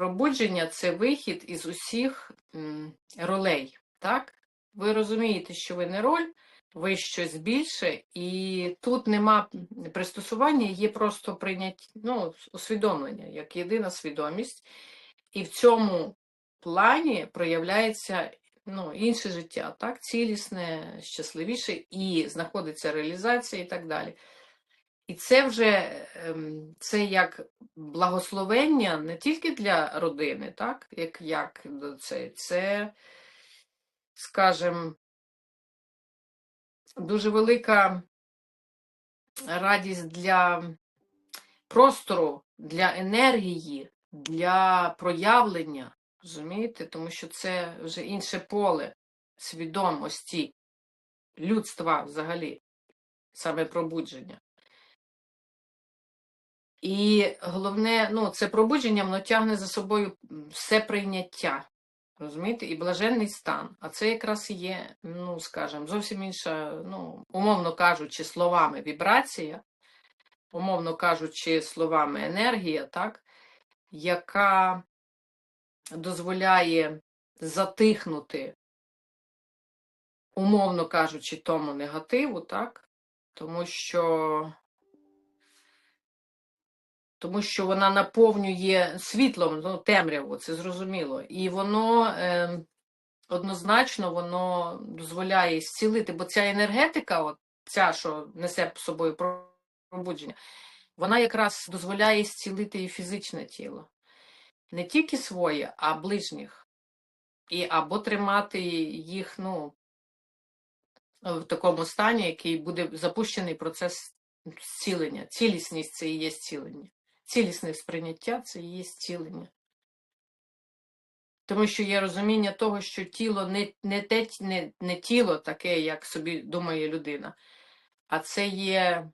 пробудження це вихід із усіх ролей. Так? Ви розумієте, що ви не роль, ви щось більше, і тут нема пристосування, є просто прийняття, ну, усвідомлення, як єдина свідомість. І в цьому плані проявляється ну, інше життя, так? цілісне, щасливіше, і знаходиться реалізація і так далі. І це вже ем, це як благословення не тільки для родини, так? як, як це, це, скажімо, дуже велика радість для простору, для енергії, для проявлення, розумієте? Тому що це вже інше поле свідомості людства взагалі, саме пробудження. І головне, ну, це пробудження, воно тягне за собою все прийняття. Розумієте? І блаженний стан. А це якраз є, ну, скажімо, зовсім інша, ну, умовно кажучи, словами вібрація, умовно кажучи, словами енергія, так, яка дозволяє затихнути, умовно кажучи, тому негативу, так, тому що тому що вона наповнює світлом ну, темряву, це зрозуміло. І воно е, однозначно воно дозволяє зцілити, бо ця енергетика, от ця, що несе з собою пробудження, вона якраз дозволяє зцілити і фізичне тіло. Не тільки своє, а ближніх. І або тримати їх ну, в такому стані, який буде запущений процес зцілення. Цілісність це і є зцілення. Цілісне сприйняття це є зцілення. Тому що є розуміння того, що тіло не, не, те, не, не тіло таке, як собі думає людина, а це є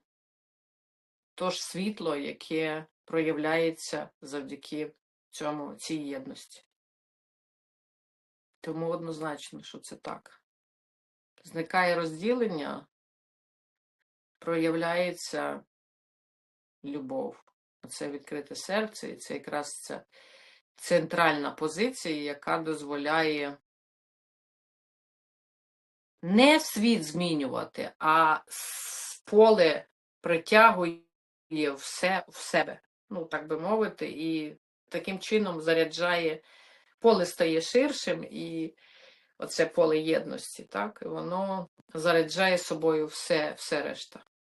то ж світло, яке проявляється завдяки цьому, цій єдності. Тому однозначно, що це так. Зникає розділення, проявляється любов. Це відкрите серце, і це якраз ця центральна позиція, яка дозволяє не світ змінювати, а поле притягує все в себе, ну, так би мовити, і таким чином заряджає, поле стає ширшим, і оце поле єдності, так, і воно заряджає собою все, все решта.